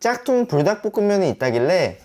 짝퉁 불닭볶음면이 있다길래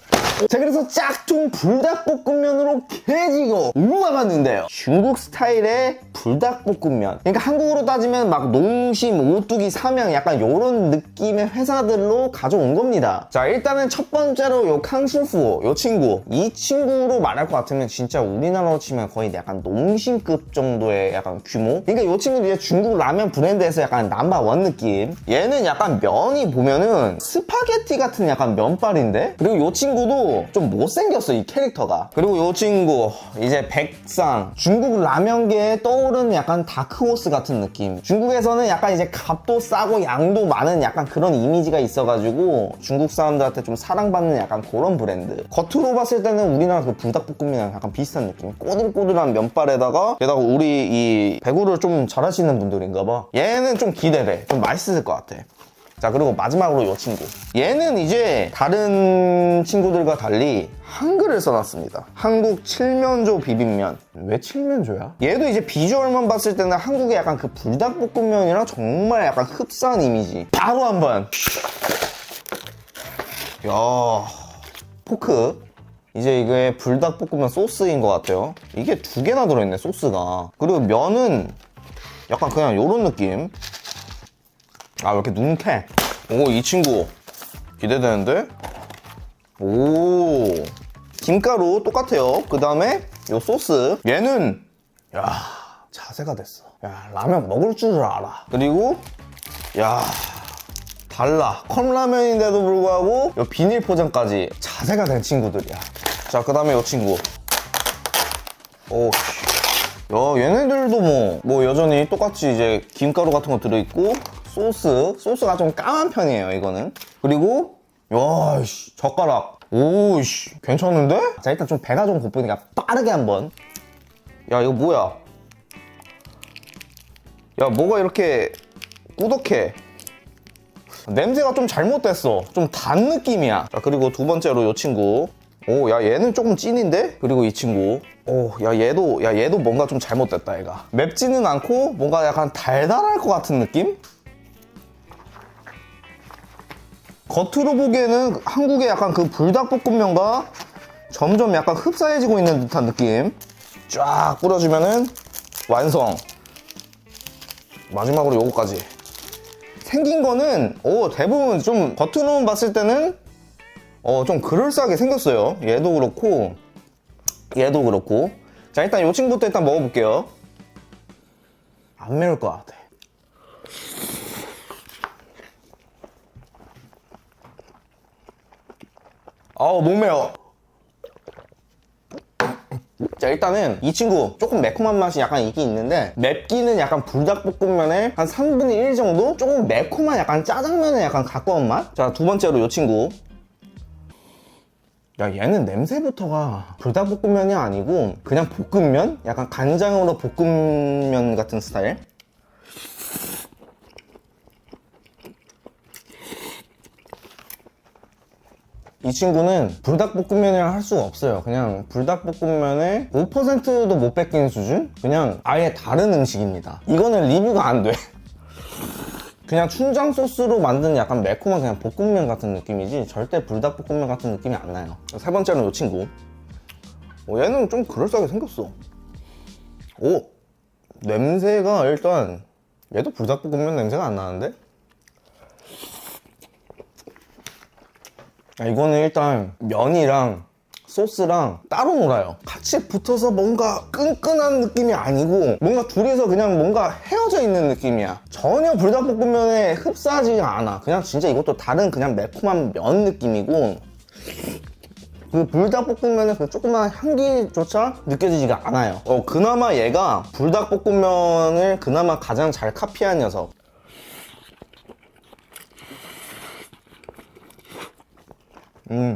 자 그래서 짝퉁 불닭볶음면으로 개지고 우와봤는데요. 중국 스타일의 불닭볶음면. 그러니까 한국으로 따지면 막 농심, 오뚜기, 삼양 약간 요런 느낌의 회사들로 가져온 겁니다. 자 일단은 첫 번째로 요 캉시푸 요 친구. 이 친구로 말할 것 같으면 진짜 우리나라로 치면 거의 약간 농심급 정도의 약간 규모? 그러니까 요 친구도 이제 중국 라면 브랜드에서 약간 넘버원 느낌. 얘는 약간 면이 보면은 스파게티 같은 약간 면발인데? 그리고 요 친구도 좀 못생겼어 이 캐릭터가. 그리고 요 친구 이제 백상. 중국 라면계에 떠오르는 약간 다크호스 같은 느낌. 중국에서는 약간 이제 값도 싸고 양도 많은 약간 그런 이미지가 있어가지고 중국 사람들한테 좀 사랑받는 약간 그런 브랜드. 겉으로 봤을 때는 우리나라 그 불닭볶음면이랑 약간 비슷한 느낌. 꼬들꼬들한 면발에다가 게다가 우리 이 배구를 좀 잘하시는 분들인가 봐. 얘는 좀 기대돼. 좀 맛있을 것 같아 자 그리고 마지막으로 이 친구. 얘는 이제 다른 친구들과 달리 한글을 써놨습니다. 한국 칠면조 비빔면. 왜 칠면조야? 얘도 이제 비주얼만 봤을 때는 한국의 약간 그 불닭볶음면이랑 정말 약간 흡사한 이미지. 바로 한번. 야 포크. 이제 이게 불닭볶음면 소스인 것 같아요. 이게 두 개나 들어있네 소스가. 그리고 면은 약간 그냥 요런 느낌 아, 왜 이렇게 눅해? 오, 이 친구. 기대되는데? 오. 김가루 똑같아요. 그 다음에 요 소스. 얘는, 야, 자세가 됐어. 야, 라면 먹을 줄 알아. 그리고, 야, 달라. 컵라면인데도 불구하고, 요 비닐 포장까지 자세가 된 친구들이야. 자, 그 다음에 요 친구. 오, 야, 얘네들도 뭐, 뭐 여전히 똑같이 이제 김가루 같은 거 들어있고, 소스, 소스가 좀 까만 편이에요, 이거는. 그리고, 야, 씨, 젓가락. 오, 씨, 괜찮은데? 자, 일단 좀 배가 좀 고프니까 빠르게 한번. 야, 이거 뭐야? 야, 뭐가 이렇게 꾸덕해? 냄새가 좀 잘못됐어. 좀 단 느낌이야. 자, 그리고 두 번째로 이 친구. 오, 야, 얘는 조금 찐인데? 그리고 이 친구. 오, 야, 얘도, 야, 얘도 뭔가 좀 잘못됐다, 얘가. 맵지는 않고, 뭔가 약간 달달할 것 같은 느낌? 겉으로 보기에는 한국의 약간 그 불닭볶음면과 점점 약간 흡사해지고 있는 듯한 느낌. 쫙 뿌려주면은 완성. 마지막으로 요거까지. 생긴 거는 오 대부분 좀 겉으로만 봤을 때는 어 좀 그럴싸하게 생겼어요 얘도 그렇고 얘도 그렇고 자 일단 요 친구부터 일단 먹어볼게요 안 매울 것 같아 아우 못 매워 자 일단은 이 친구 조금 매콤한 맛이 약간 있긴 있는데 맵기는 약간 불닭볶음면의 한 3분의 1 정도? 조금 매콤한 약간 짜장면에 약간 가까운 맛? 자 두 번째로 이 친구 야 얘는 냄새부터가 불닭볶음면이 아니고 그냥 볶음면? 약간 간장으로 볶음면 같은 스타일? 이 친구는 불닭볶음면이랑 할 수가 없어요. 그냥 불닭볶음면에 5%도 못 뺏기는 수준? 그냥 아예 다른 음식입니다. 이거는 리뷰가 안 돼. 그냥 춘장 소스로 만든 약간 매콤한 그냥 볶음면 같은 느낌이지 절대 불닭볶음면 같은 느낌이 안 나요. 세 번째는 이 친구. 어, 얘는 좀 그럴싸하게 생겼어. 오! 냄새가 일단 얘도 불닭볶음면 냄새가 안 나는데? 아, 이거는 일단 면이랑 소스랑 따로 놀아요. 같이 붙어서 뭔가 끈끈한 느낌이 아니고 뭔가 둘이서 그냥 뭔가 헤어져 있는 느낌이야. 전혀 불닭볶음면에 흡사하지 않아. 그냥 진짜 이것도 다른 그냥 매콤한 면 느낌이고 그 불닭볶음면의 그 조그만 향기조차 느껴지지가 않아요. 어, 그나마 얘가 불닭볶음면을 그나마 가장 잘 카피한 녀석. 음.